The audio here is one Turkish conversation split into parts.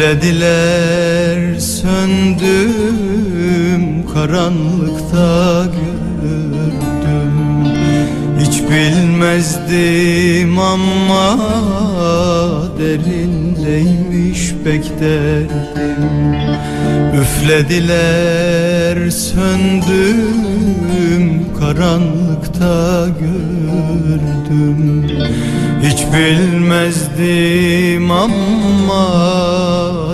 Üflediler söndüm karanlıkta gördüm. Hiç bilmezdim ama derindeymiş pek derdim Üflediler söndüm karanlıkta gördüm. Hiç bilmezdim ama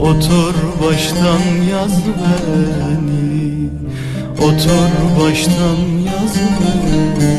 Otur baştan yaz beni. Otur baştan yaz beni